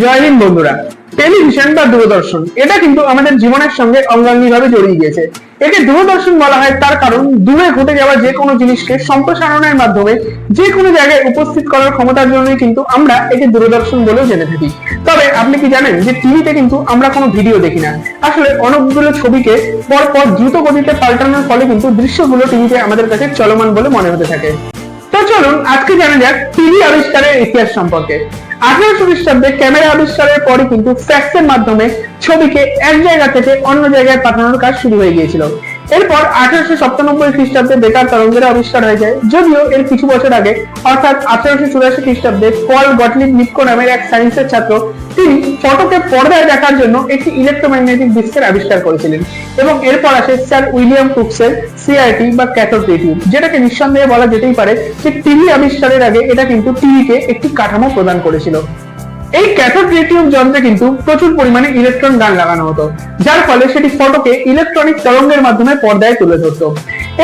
জয় হিন্দ বন্ধুরা টেলিভিশন বা দূরদর্শন, এটা কিন্তু আমাদের জীবনের সঙ্গে অঙ্গাঙ্গিভাবে জড়িয়ে গিয়েছে। একে দূরদর্শন বলা হয়, তার কারণ দূরে ঘটে যাওয়া যে কোনো জিনিসকে সম্প্রসারণের মাধ্যমে যে কোনো জায়গায় উপস্থিত করার ক্ষমতার জন্যই কিন্তু আমরা একে দূরদর্শন বলেও জেনে থাকি। তবে আপনি কি জানেন যে টিভিতে কিন্তু আমরা কোনো ভিডিও দেখি না? আসলে অনেকগুলো ছবিকে পরপর দ্রুত গতিতে পাল্টানোর ফলে কিন্তু দৃশ্যগুলো টিভিতে আমাদের কাছে চলমান বলে মনে হতে থাকে। তো চলুন আজকে জানা যাক টিভি আবিষ্কারের ইতিহাস সম্পর্কে। আঠারোশো খ্রিস্টাব্দে ক্যামেরা আবিষ্কারের পরে কিন্তু ফ্যাক্সের মাধ্যমে ছবিকে এক জায়গা থেকে অন্য জায়গায় পাঠানোর কাজ শুরু হয়ে গিয়েছিল। এরপর আঠারোশো সপ্তানব্বই খ্রিস্টাব্দে বেকার তরঙ্গের আবিষ্কার হয়ে যায়। যদিও এর কিছু বছর আগে, অর্থাৎ আঠারোশো চুরাশি খ্রিস্টাব্দে, পল গটলিব নিপকো নামের এক সায়েন্সের ছাত্র, তিনি ফটোকে পর্দায় দেখার জন্য একটি ইলেকট্রোম্যাগনেটিক ডিস্কের আবিষ্কার করেছিলেন এবং এরপর আসে স্যার উইলিয়াম কুকসের সিআইটি বা ক্যাথোড রে যেটাকে নিঃসন্দেহে বলা যেতেই পারে যে টিভি আবিষ্কারের আগে এটা কিন্তু টিভিকে একটি কাঠামো প্রদান করেছিল। এই ক্যাথোড রে যন্ত্রে কিন্তু প্রচুর পরিমাণে ইলেকট্রন গান লাগানো হতো, যার ফলে সেটি ফটোকে ইলেকট্রনিক তরঙ্গের মাধ্যমে পর্দায় তুলে ধরতো।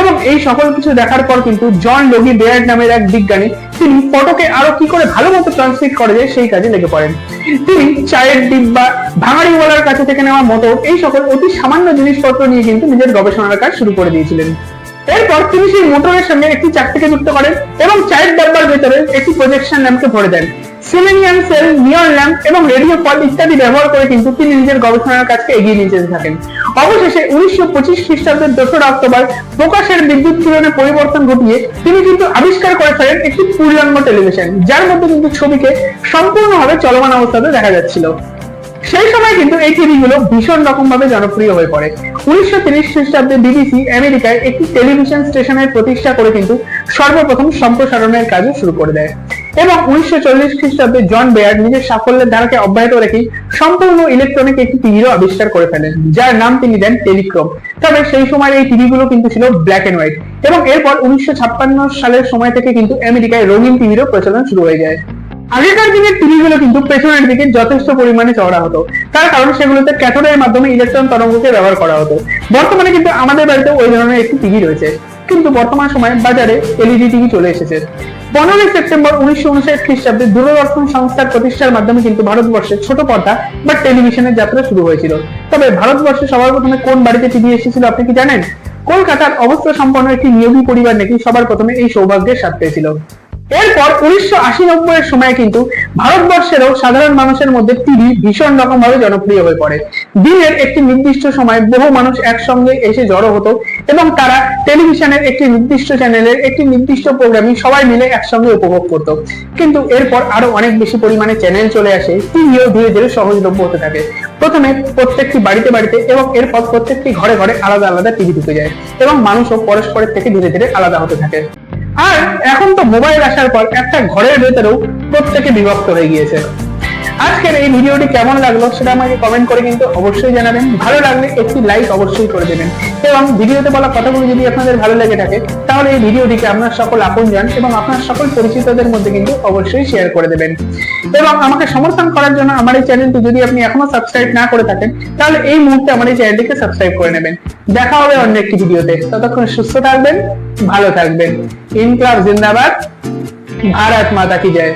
এবং এই সকল কিছু দেখার পর কিন্তু জন লগি বেয়ার্ড নামের এক বিজ্ঞানী, তিনি ফটোকে আরও কি করে ভালো মতো ট্রান্সমিট করা যায় সেই কাজে লেগে পড়েন। তিনি চায়ের ডিব্বা ভাঙাড়িওয়ালার কাছে থেকে নেওয়া মোটর, এই সকল অতি সামান্য জিনিসপত্র নিয়ে কিন্তু নিজের গবেষণার কাজ শুরু করে দিয়েছিলেন। এরপর তিনি সেই মোটরের সঙ্গে একটি চাকতিকে যুক্ত করেন এবং চায়ের ডাব্বার ভেতরে একটি প্রজেকশন ল্যাম্পকে ভরে দেন। সিলেনিয়াম সেল নিয়ন ল্যাম্প এবং রেডিও পল ইত্যাদি ব্যবহার করে কিন্তু তিনি নিজের গবেষণার কাজকে এগিয়ে নিয়ে যেতে থাকেন। অবশেষে উনিশশো পঁচিশ খ্রিস্টাব্দের দোসরা অক্টোবর প্রকাশের বিদ্যুৎ কিরণে পরিবর্তন ঘটিয়ে তিনি কিন্তু আবিষ্কার করে ফেলেন একটি পূর্ণাঙ্গ টেলিভিশন যার মধ্যে কিন্তু ছবিকে সম্পূর্ণভাবে চলমান অবস্থাতে দেখা যাচ্ছিল। সেই সময় কিন্তু এই টিভিগুলো ভীষণ রকম ভাবে জনপ্রিয় হয়ে পড়ে। উনিশশো তিরিশ খ্রিস্টাব্দে বিবিসি আমেরিকায় একটি টেলিভিশন স্টেশনের প্রতিষ্ঠা করে কিন্তু সর্বপ্রথম সম্প্রসারণের কাজও শুরু করে দেয়। এবং উনিশশো চল্লিশ খ্রিস্টাব্দে জন বেয়ার নিজের সাফল্যের ধারাকে অব্যাহত রেখেই সম্পূর্ণ ইলেকট্রনিক একটি টিভিরও আবিষ্কার করে ফেলেন, যার নাম তিনি দেন টেলিক্রোম তবে সেই সময় এই টিভিগুলো কিন্তু ছিল ব্ল্যাক এন্ড হোয়াইট এবং এরপর উনিশশো ছাপ্পান্ন সালের সময় থেকে কিন্তু আমেরিকায় রঙিন টিভিরও প্রচলন শুরু হয়ে যায়। আগেকার দিনের টিভিগুলো কিন্তু পেছনের দিকে যথেষ্ট পরিমাণে চওড়া হতো। তার কারণ সেগুলোতে ক্যাথোডের মাধ্যমে ইলেকট্রন তরঙ্গকে ব্যবহার করা হতো। বর্তমানে কিন্তু আমাদের বাড়িতে ওই ধরনের একটি টিভি রয়েছে। কিন্তু বর্তমান সময়ে বাজারে এলইডি টিভি চলে এসেছে। পনেরোই সেপ্টেম্বর উনিশশো উনষাট খ্রিস্টাব্দে দূরদর্শন সংস্থার প্রতিষ্ঠার মাধ্যমে কিন্তু ভারতবর্ষে ছোট পর্দা বা টেলিভিশনের যাত্রা শুরু হয়েছিল। তবে ভারতবর্ষে সবার প্রথমে কোন বাড়িতে টিভি এসেছিল আপনি কি জানেন? কলকাতার অবস্থা সম্পন্ন একটি নিয়োগী পরিবার নাকি সবার প্রথমে এই সৌভাগ্যের স্বাদ পেয়েছিল। এরপর উনিশশো আশি নব্বই এর সময় কিন্তু ভারতবর্ষেরও সাধারণ মানুষের মধ্যে টিভি ভীষণ রকম ভাবে জনপ্রিয় হয়ে পড়ে। দিনের একটি নির্দিষ্ট সময় বহু মানুষ একসঙ্গে এসে জড়ো হতো এবং তারা টেলিভিশনের একটি নির্দিষ্ট চ্যানেলের একটি নির্দিষ্ট প্রোগ্রামিং সবাই মিলে একসঙ্গে উপভোগ করত। কিন্তু এরপর আরও অনেক বেশি পরিমাণে চ্যানেল চলে আসে, টিভিও ধীরে ধীরে সহজলভ্য হতে থাকে। প্রথমে প্রত্যেকটি বাড়িতে বাড়িতে এবং এরপর প্রত্যেকটি ঘরে ঘরে আলাদা আলাদা টিভি ঢুকে যায় এবং মানুষও পরস্পরের থেকে ধীরে ধীরে আলাদা হতে থাকে। আর এখন তো মোবাইল আসার পর একটা ঘরের ভেতরেও প্রত্যেকে বিভক্ত হয়ে গিয়েছে। আজকের এই ভিডিওটি কেমন লাগল সেটা আমাকে কমেন্ট করে কিন্তু অবশ্যই জানাবেন। ভালো লাগলে একটি লাইক অবশ্যই করে দেবেন। এবং ভিডিওতে বলা কথাগুলো যদি আপনাদের ভালো লেগে থাকে, তাহলে এই ভিডিওটিকে আপনার সকল আপন যান এবং আপনার সকল পরিচিতদের মধ্যে কিন্তু অবশ্যই শেয়ার করে দেবেন। এবং আমাকে সমর্থন করার জন্য আমার এই চ্যানেলটি যদি আপনি এখনও সাবস্ক্রাইব না করে থাকেন, তাহলে এই মুহূর্তে আমার এই চ্যানেলটিকে সাবস্ক্রাইব করে নেবেন। দেখা হবে অন্য একটি ভিডিওতে। ততক্ষণ সুস্থ থাকবেন, ভালো থাকবেন। ইনক্লাব জিন্দাবাদ। ভারত মাতা কি জয়।